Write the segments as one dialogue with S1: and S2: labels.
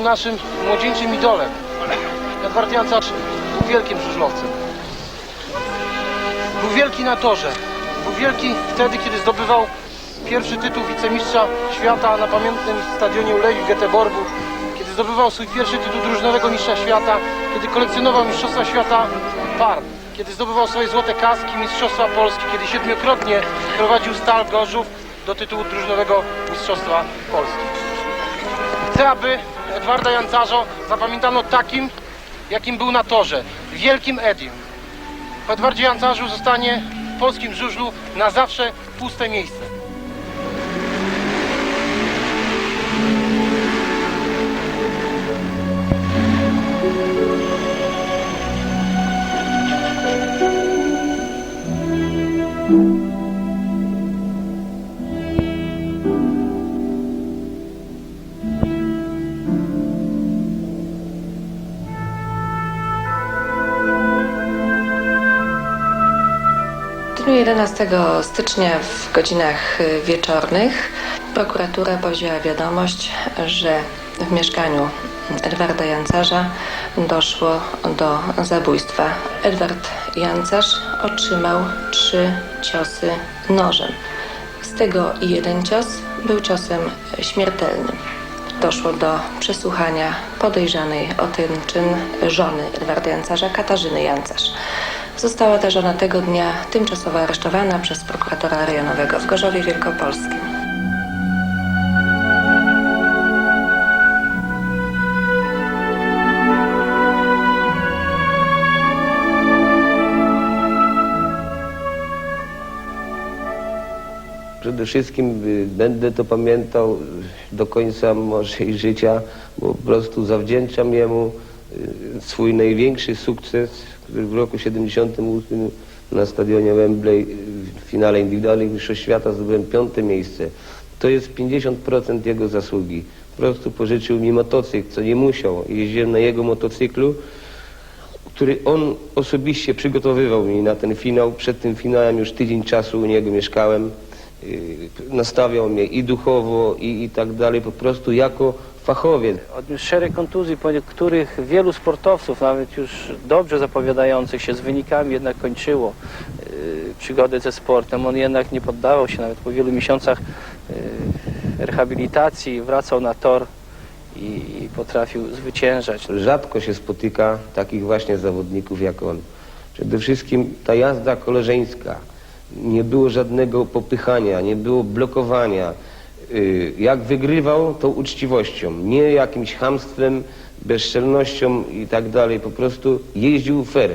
S1: naszym młodzieńczym idolem. Edward Jancacz był wielkim żużlowcem. Był wielki na torze. Był wielki wtedy, kiedy zdobywał pierwszy tytuł wicemistrza świata na pamiętnym stadionie Ulewi w Göteborgu. Kiedy zdobywał swój pierwszy tytuł drużynowego mistrza świata. Kiedy kolekcjonował mistrzostwa świata par. Kiedy zdobywał swoje złote kaski mistrzostwa Polski. Kiedy siedmiokrotnie prowadził Stal Gorzów do tytułu drużynowego mistrzostwa Polski. Chcę, aby Edwarda Jancarzo zapamiętano takim, jakim był na torze. Wielkim Edim. Po Edwardzie Jancarzu zostanie w polskim żużlu na zawsze puste miejsce.
S2: 11 stycznia w godzinach y, wieczornych prokuratura powzięła wiadomość, że w mieszkaniu Edwarda Jancarza doszło do zabójstwa. Edward Jancarz otrzymał trzy ciosy nożem. Z tego jeden cios był ciosem śmiertelnym. Doszło do przesłuchania podejrzanej o ten czyn żony Edwarda Jancarza, Katarzyny Jancarz. Została ta żona tego dnia tymczasowo aresztowana przez prokuratora rejonowego w Gorzowie Wielkopolskim.
S3: Przede wszystkim y, będę to pamiętał do końca mojego życia, bo po prostu zawdzięczam jemu swój największy sukces, który w roku 78 na stadionie Wembley y, w finale indywidualnych Mistrzostw Świata zdobyłem piąte miejsce. To jest 50% jego zasługi. Po prostu pożyczył mi motocykl, co nie musiał. Jeździłem na jego motocyklu, który on osobiście przygotowywał mi na ten finał. Przed tym finałem już tydzień czasu u niego mieszkałem. Yy, Nastawiał mnie i duchowo, i, i tak dalej, po prostu jako fachowiec.
S4: Odniósł szereg kontuzji, po których wielu sportowców, nawet już dobrze zapowiadających się z wynikami, jednak kończyło yy, przygodę ze sportem. On jednak nie poddawał się, nawet po wielu miesiącach yy, rehabilitacji wracał na tor i, i potrafił zwyciężać.
S3: Rzadko się spotyka takich właśnie zawodników jak on. Przede wszystkim ta jazda koleżeńska. Nie było żadnego popychania, nie było blokowania. Yy, Jak wygrywał, to uczciwością, nie jakimś chamstwem, bezczelnością i tak dalej. Po prostu jeździł fair.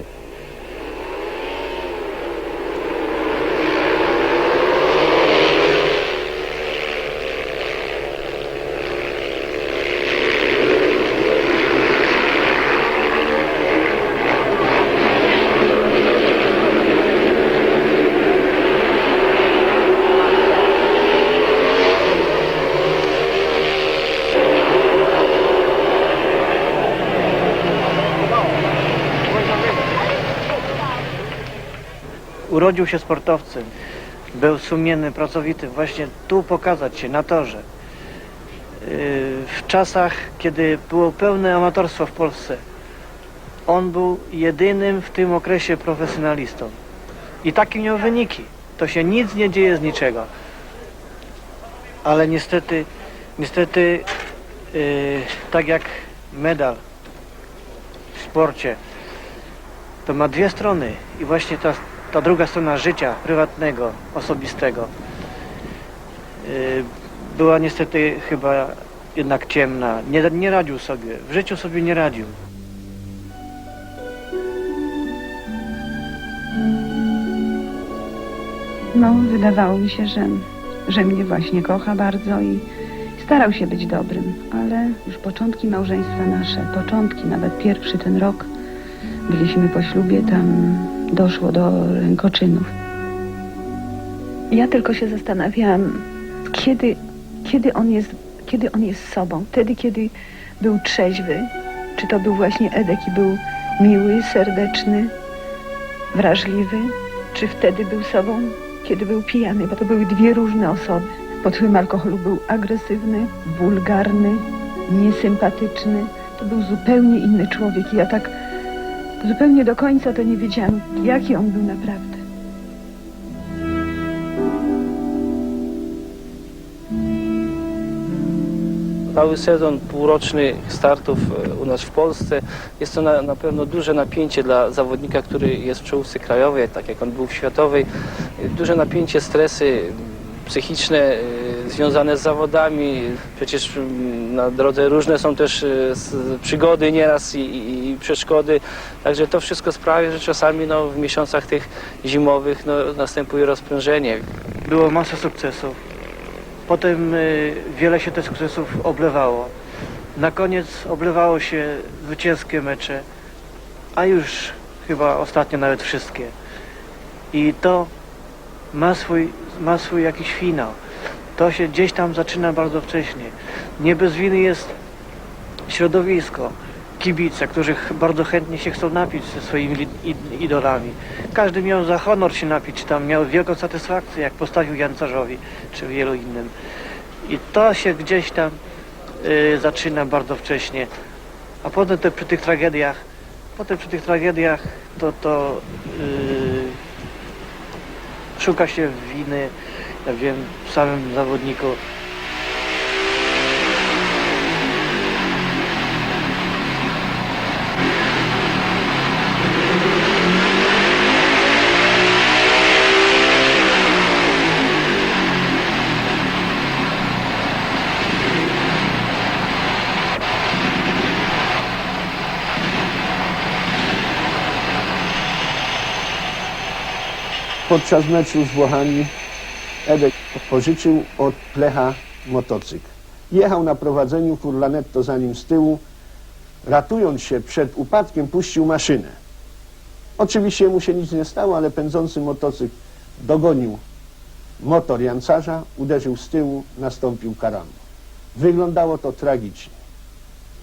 S5: Urodził się sportowcem, był sumienny, pracowity, właśnie tu pokazać się na torze. Yy, W czasach, kiedy było pełne amatorstwo w Polsce, on był jedynym w tym okresie profesjonalistą. I takie miał wyniki. To się nic nie dzieje z niczego. Ale niestety, niestety, yy, tak jak medal w sporcie, to ma dwie strony i właśnie ta, ta druga strona życia prywatnego, osobistego yy, była niestety chyba jednak ciemna. Nie, nie radził sobie, w życiu sobie nie radził.
S6: No, wydawało mi się, że, że mnie właśnie kocha bardzo i starał się być dobrym, ale już początki małżeństwa nasze, początki, nawet pierwszy ten rok, byliśmy po ślubie, tam doszło do rękoczynów. Ja tylko się zastanawiałam, kiedy, kiedy, on jest, kiedy on jest sobą, wtedy, kiedy był trzeźwy, czy to był właśnie Edek i był miły, serdeczny, wrażliwy, czy wtedy był sobą, kiedy był pijany, bo to były dwie różne osoby. Pod wpływem alkoholu był agresywny, wulgarny, niesympatyczny. To był zupełnie inny człowiek i ja tak zupełnie do końca to nie wiedziałam, jaki on był naprawdę.
S4: Cały sezon półroczny startów e, u nas w Polsce jest to na, na pewno duże napięcie dla zawodnika, który jest w czołówce krajowej, tak jak on był w światowej. Duże napięcie, stresy psychiczne e, związane z zawodami. Przecież m, na drodze różne są też e, przygody nieraz i, i, i przeszkody. Także to wszystko sprawia, że czasami no, w miesiącach tych zimowych no, następuje rozprężenie.
S5: Było masa sukcesów. Potem y, wiele się tych sukcesów oblewało. Na koniec oblewało się zwycięskie mecze, a już chyba ostatnio nawet wszystkie. I to ma swój, ma swój jakiś finał. To się gdzieś tam zaczyna bardzo wcześnie. Nie bez winy jest środowisko, kibice, którzy bardzo chętnie się chcą napić ze swoimi idolami. Każdy miał za honor się napić, tam miał wielką satysfakcję, jak postawił Jancarzowi, czy wielu innym. I to się gdzieś tam y, zaczyna bardzo wcześnie. A potem te, przy tych tragediach, potem przy tych tragediach to, to y, szuka się winy, ja wiem, w samym zawodniku.
S7: Podczas meczu z Włochami Edek pożyczył od Plecha motocykl. Jechał na prowadzeniu, Furlanetto za nim z tyłu. Ratując się przed upadkiem, puścił maszynę. Oczywiście mu się nic nie stało, ale pędzący motocykl dogonił motor Jancarza, uderzył z tyłu, nastąpił karambol. Wyglądało to tragicznie.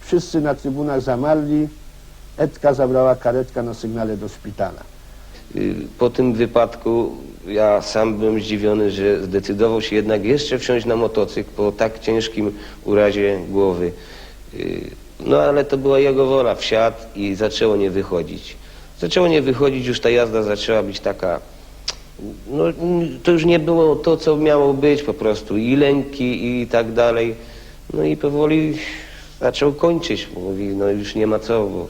S7: Wszyscy na trybunach zamarli. Edka zabrała karetka na sygnale do szpitala.
S3: Y, Po tym wypadku ja sam byłem zdziwiony, że zdecydował się jednak jeszcze wsiąść na motocykl po tak ciężkim urazie głowy. Y, No ale to była jego wola, wsiadł i zaczęło nie wychodzić. Zaczęło nie wychodzić, już ta jazda zaczęła być taka, no to już nie było to, co miało być po prostu, i lęki i tak dalej. No i powoli zaczął kończyć, mówi, no już nie ma co, bo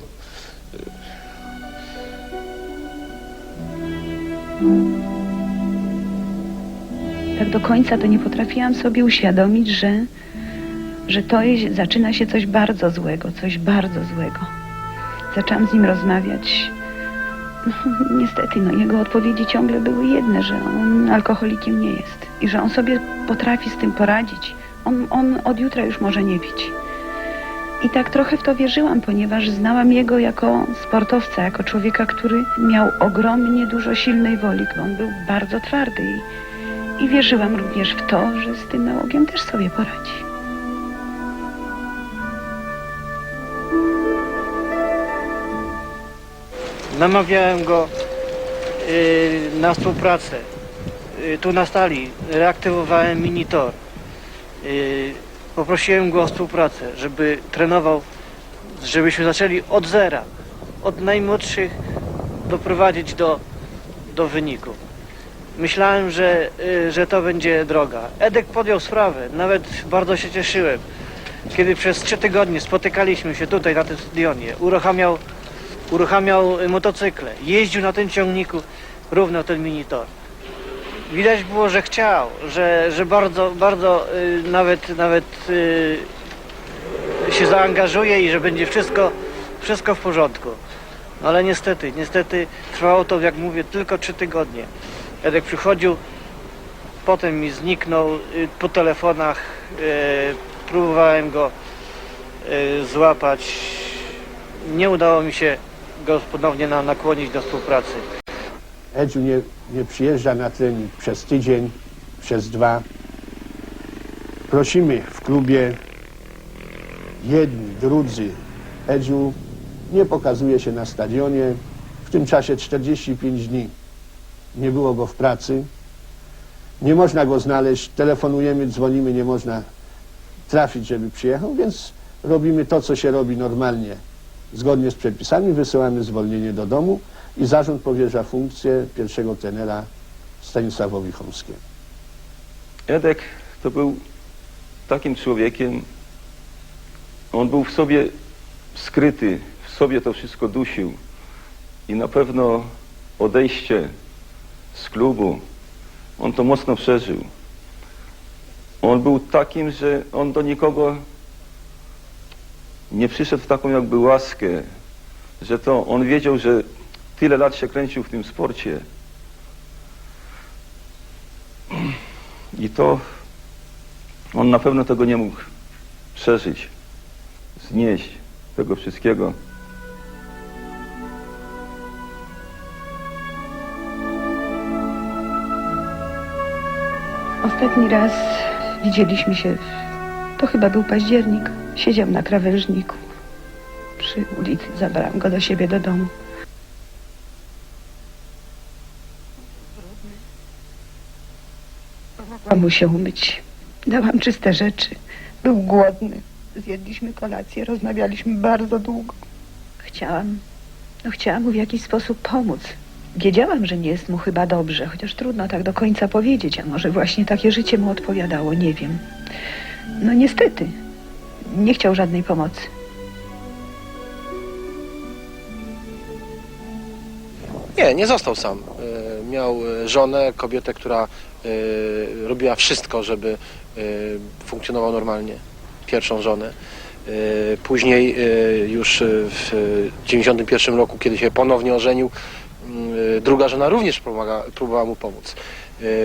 S6: Tak do końca to nie potrafiłam sobie uświadomić, że, że to jest, zaczyna się coś bardzo złego, coś bardzo złego. Zaczęłam z nim rozmawiać. Niestety, no, jego odpowiedzi ciągle były jedne, że on alkoholikiem nie jest i że on sobie potrafi z tym poradzić. On, on od jutra już może nie pić. I tak trochę w to wierzyłam, ponieważ znałam jego jako sportowca, jako człowieka, który miał ogromnie dużo silnej woli. On był bardzo twardy i, i wierzyłam również w to, że z tym nałogiem też sobie poradzi.
S5: Namawiałem go y, na współpracę. Y, tu na stali reaktywowałem minitor. Y, poprosiłem go o współpracę, żeby trenował, żebyśmy zaczęli od zera, od najmłodszych doprowadzić do, do wyniku. Myślałem, że, y, że to będzie droga. Edek podjął sprawę, nawet bardzo się cieszyłem. Kiedy przez trzy tygodnie spotykaliśmy się tutaj na tym stadionie, uruchamiał uruchamiał motocykle, jeździł na tym ciągniku równo ten minitor. Widać było, że chciał, że, że bardzo, bardzo y, nawet, nawet y, się zaangażuje i że będzie wszystko, wszystko w porządku. No ale niestety, niestety trwało to, jak mówię, tylko trzy tygodnie. Edek przychodził, potem mi zniknął y, po telefonach, y, próbowałem go y, złapać. Nie udało mi się go ponownie na, nakłonić do współpracy.
S7: Edziu nie, nie przyjeżdża na trening przez tydzień, przez dwa. Prosimy w klubie, jedni, drudzy. Edziu nie pokazuje się na stadionie. W tym czasie 45 dni nie było go w pracy. Nie można go znaleźć, telefonujemy, dzwonimy, nie można trafić, żeby przyjechał, więc robimy to, co się robi normalnie, zgodnie z przepisami, wysyłamy zwolnienie do domu i zarząd powierza funkcję pierwszego trenera Stanisławowi Chomskiemu.
S8: Edek to był takim człowiekiem, on był w sobie skryty, w sobie to wszystko dusił i na pewno odejście z klubu, on to mocno przeżył. On był takim, że on do nikogo nie przyszedł w taką jakby łaskę, że to on wiedział, że tyle lat się kręcił w tym sporcie. I to on na pewno tego nie mógł przeżyć, znieść tego wszystkiego.
S6: Ostatni raz widzieliśmy się, to chyba był październik. Siedział na krawężniku przy ulicy. Zabrałam go do siebie do domu. Mu się umyć. Dałam czyste rzeczy. Był głodny. Zjedliśmy kolację, rozmawialiśmy bardzo długo. Chciałam, no chciałam mu w jakiś sposób pomóc. Wiedziałam, że nie jest mu chyba dobrze, chociaż trudno tak do końca powiedzieć, a może właśnie takie życie mu odpowiadało, nie wiem. No niestety, nie chciał żadnej pomocy.
S1: Nie, nie został sam. E, Miał e, żonę, kobietę, która robiła wszystko, żeby e, funkcjonował normalnie. Pierwszą żonę. E, Później już w 91 roku, kiedy się ponownie ożenił, druga żona również pomaga, próbowała mu pomóc.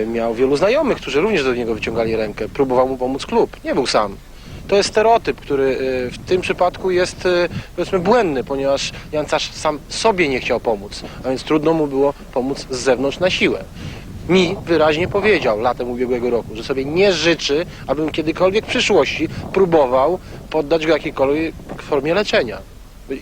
S1: Miał wielu znajomych, którzy również do niego wyciągali rękę. Próbował mu pomóc klub. Nie był sam. To jest stereotyp, który w tym przypadku jest powiedzmy błędny, ponieważ Jan Carz sam sobie nie chciał pomóc, a więc trudno mu było pomóc z zewnątrz na siłę. Mi wyraźnie powiedział latem ubiegłego roku, że sobie nie życzy, abym kiedykolwiek w przyszłości próbował poddać go jakiejkolwiek formie leczenia.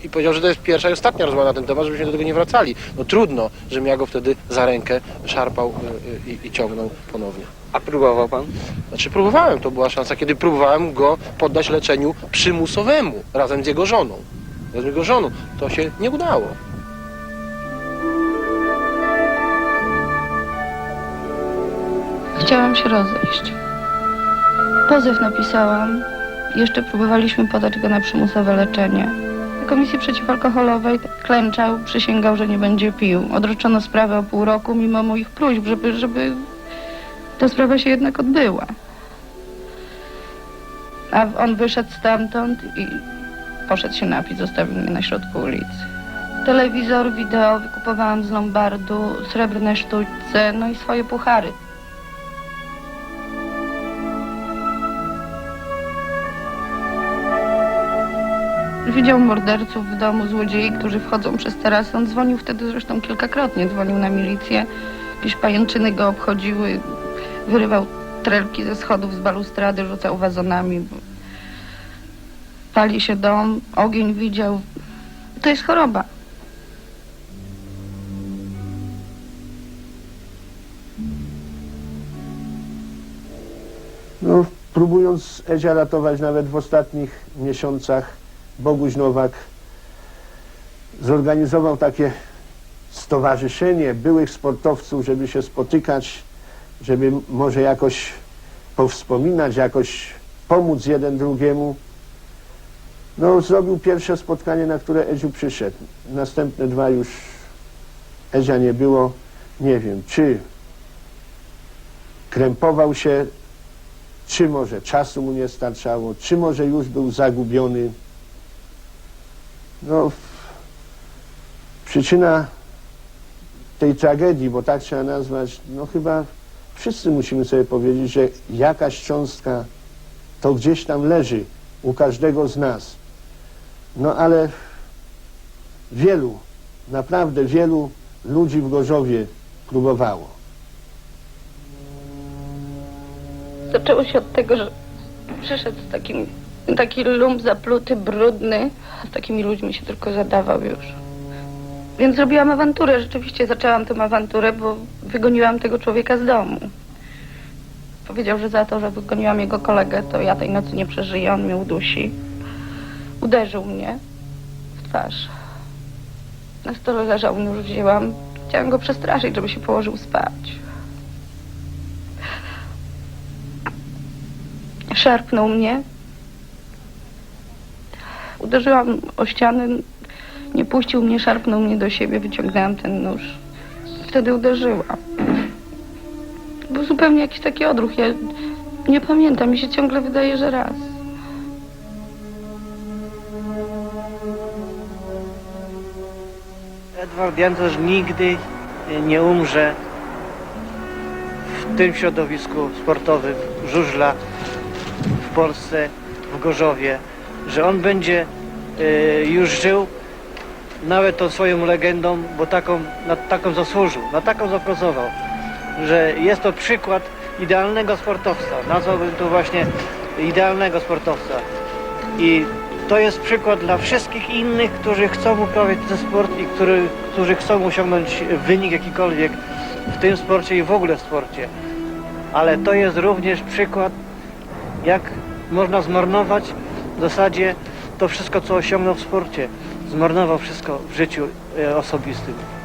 S1: I powiedział, że to jest pierwsza i ostatnia rozmowa na ten temat, żebyśmy do tego nie wracali. No trudno, żebym ja go wtedy za rękę szarpał e, e, i, i ciągnął ponownie.
S4: A próbował pan?
S1: Znaczy próbowałem, to była szansa, kiedy próbowałem go poddać leczeniu przymusowemu razem z jego żoną. Razem z jego żoną. To się nie udało.
S9: Chciałam się rozejść. Pozew napisałam. Jeszcze próbowaliśmy podać go na przymusowe leczenie. W Komisji Przeciwalkoholowej klęczał, przysięgał, że nie będzie pił. Odroczono sprawę o pół roku, mimo moich próśb, żeby, żeby ta sprawa się jednak odbyła. A on wyszedł stamtąd i poszedł się napić, zostawił mnie na środku ulicy. Telewizor, wideo wykupowałam z Lombardu, srebrne sztućce, no i swoje puchary. Widział morderców w domu, złodziei, którzy wchodzą przez tarasę. On dzwonił wtedy zresztą kilkakrotnie, dzwonił na milicję. Jakieś pajęczyny go obchodziły, wyrywał trelki ze schodów z balustrady, rzucał wazonami. Pali się dom, ogień widział. To jest choroba.
S7: No, próbując Edzia ratować nawet w ostatnich miesiącach, Boguś Nowak zorganizował takie stowarzyszenie byłych sportowców, żeby się spotykać, żeby może jakoś powspominać, jakoś pomóc jeden drugiemu. No, zrobił pierwsze spotkanie, na które Edziu przyszedł. Następne dwa już Edzia nie było. Nie wiem, czy krępował się czy może czasu mu nie starczało, czy może już był zagubiony. No, przyczyna tej tragedii, bo tak trzeba nazwać, no chyba wszyscy musimy sobie powiedzieć, że jakaś cząstka to gdzieś tam leży u każdego z nas. No ale wielu, naprawdę wielu ludzi w Gorzowie próbowało.
S9: Zaczęło się od tego, że przyszedł z takim, taki lump zapluty, brudny. Z takimi ludźmi się tylko zadawał już. Więc zrobiłam awanturę. Rzeczywiście zaczęłam tę awanturę, bo wygoniłam tego człowieka z domu. Powiedział, że za to, że wygoniłam jego kolegę, to ja tej nocy nie przeżyję, on mnie udusi. uderzył mnie w twarz. Na stole leżał nóż, wzięłam. Chciałam go przestraszyć, żeby się położył spać. Szarpnął mnie. Uderzyłam o ścianę. Nie puścił mnie, szarpnął mnie do siebie, wyciągnęłam ten nóż. Wtedy uderzyłam. Był zupełnie jakiś taki odruch. Ja nie pamiętam, mi się ciągle wydaje, że raz.
S5: Edward Jancerz nigdy nie umrze w tym środowisku sportowym żużla w Polsce, w Gorzowie, że on będzie y, już żył nawet tą swoją legendą, bo taką, na taką zasłużył, na taką zapracował, że jest to przykład idealnego sportowca, nazwałbym to właśnie idealnego sportowca. I to jest przykład dla wszystkich innych, którzy chcą uprawiać ten sport i który, którzy chcą osiągnąć wynik jakikolwiek w tym sporcie i w ogóle w sporcie. Ale to jest również przykład, jak można zmarnować w zasadzie to wszystko, co osiągnął w sporcie. Zmarnował wszystko w życiu e, osobistym.